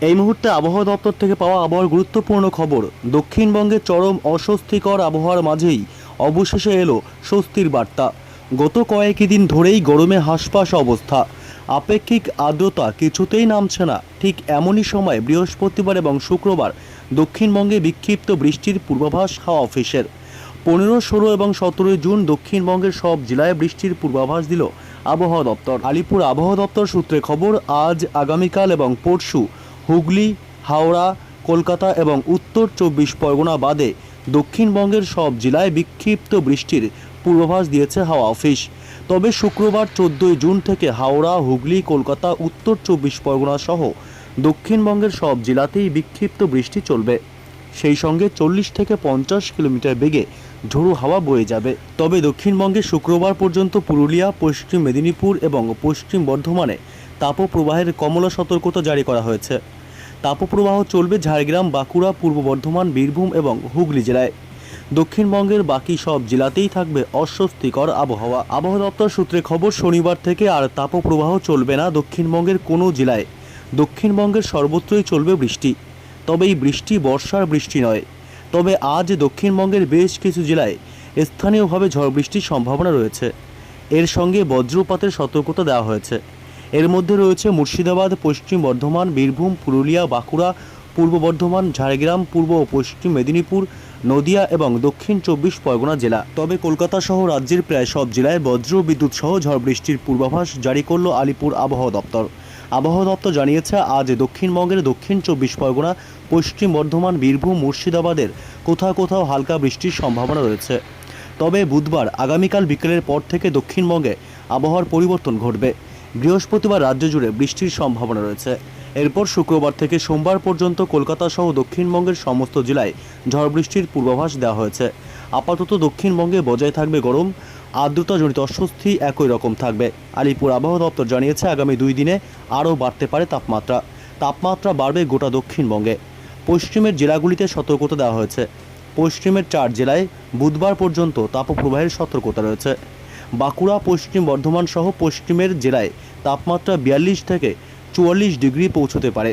এই মুহূর্তে আবহাওয়া দপ্তর থেকে পাওয়া আবহাওয়ার গুরুত্বপূর্ণ খবর, দক্ষিণবঙ্গে চরম অস্বস্তিকর আবহাওয়ার মাঝেই অবশেষে এলো স্বস্তির বার্তা। গত কয়েকই দিন ধরেই গরমে হাঁসফাঁস অবস্থা। আপেক্ষিক আর্দ্রতা কিছুতেই নামছে না। ঠিক এমনই সময় বৃহস্পতিবার এবং শুক্রবার দক্ষিণবঙ্গে বিক্ষিপ্ত বৃষ্টির পূর্বাভাস হাওয়া অফিসের। পনেরো, ষোলো এবং সতেরোই জুন দক্ষিণবঙ্গের সব জেলায় বৃষ্টির পূর্বাভাস দিল আবহাওয়া দপ্তর। আলিপুর আবহাওয়া দপ্তর সূত্রে খবর, আজ আগামীকাল এবং পরশু হুগলি, হাওড়া, কলকাতা এবং উত্তর চব্বিশ পরগনা বাদে দক্ষিণবঙ্গের সব জেলায় বিক্ষিপ্ত বৃষ্টির পূর্বাভাস দিয়েছে হাওয়া অফিস। তবে শুক্রবার চোদ্দোই জুন থেকে হাওড়া, হুগলি, কলকাতা, উত্তর চব্বিশ পরগনা সহ দক্ষিণবঙ্গের সব জেলাতেই বিক্ষিপ্ত বৃষ্টি চলবে। সেই সঙ্গে চল্লিশ থেকে পঞ্চাশ কিলোমিটার বেগে ঝোড়ো হাওয়া বয়ে যাবে। তবে দক্ষিণবঙ্গে শুক্রবার পর্যন্ত পুরুলিয়া, পশ্চিম মেদিনীপুর এবং পশ্চিম বর্ধমানে তাপপ্রবাহের কমলা সতর্কতা জারি করা হয়েছে। তাপপ্রবাহ চলবে ঝাড়গ্রাম, বাঁকুড়া, পূর্ব বর্ধমান, বীরভূম এবং হুগলি জেলায়। দক্ষিণবঙ্গের বাকি সব জেলাতেই থাকবে অস্বস্তিকর আবহাওয়া। আবহাওয়া দপ্তর সূত্রে খবর, শনিবার থেকে আর তাপপ্রবাহ চলবে না দক্ষিণবঙ্গের কোনো জেলায়। দক্ষিণবঙ্গের সর্বত্রই চলবে বৃষ্টি। তবে এই বৃষ্টি বর্ষার বৃষ্টি নয়। তবে আজ দক্ষিণবঙ্গের বেশ কিছু জেলায় স্থানীয়ভাবে ঝড় বৃষ্টির সম্ভাবনা রয়েছে। এর সঙ্গে বজ্রপাতের সতর্কতা দেওয়া হয়েছে। এর মধ্যে রয়েছে মুর্শিদাবাদ, পশ্চিম বর্ধমান, বীরভূম, পুরুলিয়া, বাঁকুড়া, পূর্ব বর্ধমান, ঝাড়গ্রাম, পূর্ব ও পশ্চিম মেদিনীপুর, নদিয়া এবং দক্ষিণ চব্বিশ পরগনা জেলা। তবে কলকাতা সহ রাজ্যের প্রায় সব জেলায় বজ্র বিদ্যুৎ সহ ঝড় বৃষ্টির পূর্বাভাস জারি করল আলিপুর আবহাওয়া দপ্তর। আবহাওয়া দপ্তর জানিয়েছে, আজ দক্ষিণবঙ্গের দক্ষিণ চব্বিশ পরগনা, পশ্চিম বর্ধমান, বীরভূম, মুর্শিদাবাদের কোথাও কোথাও হালকা বৃষ্টির সম্ভাবনা রয়েছে। তবে বুধবার, আগামীকাল বিকেলের পর থেকে দক্ষিণবঙ্গে আবহাওয়ার পরিবর্তন ঘটবে। বৃহস্পতিবার রাজ্য জুড়ে বৃষ্টির সম্ভাবনা রয়েছে। এরপর শুক্রবার থেকে সোমবার পর্যন্ত কলকাতা সহ দক্ষিণবঙ্গের সমস্ত জেলায় ঝড় বৃষ্টির পূর্বাভাস দেওয়া হয়েছে। আপাতত দক্ষিণবঙ্গে বজায় থাকবে গরম, আর্দ্রতাজনিত অস্বস্তি একই রকম থাকবে। আলিপুর আবহাওয়া দপ্তর জানিয়েছে, আগামী দুই দিনে আরও বাড়তে পারে তাপমাত্রা। তাপমাত্রা বাড়বে গোটা দক্ষিণবঙ্গে। পশ্চিমের জেলাগুলিতে সতর্কতা দেওয়া হয়েছে। পশ্চিমের চার জেলায় বুধবার পর্যন্ত তাপপ্রবাহের সতর্কতা রয়েছে। বাঁকুড়া, পশ্চিম বর্ধমান সহ পশ্চিমের জেলায় তাপমাত্রা বিয়াল্লিশ থেকে চুয়াল্লিশ ডিগ্রি পৌঁছতে পারে।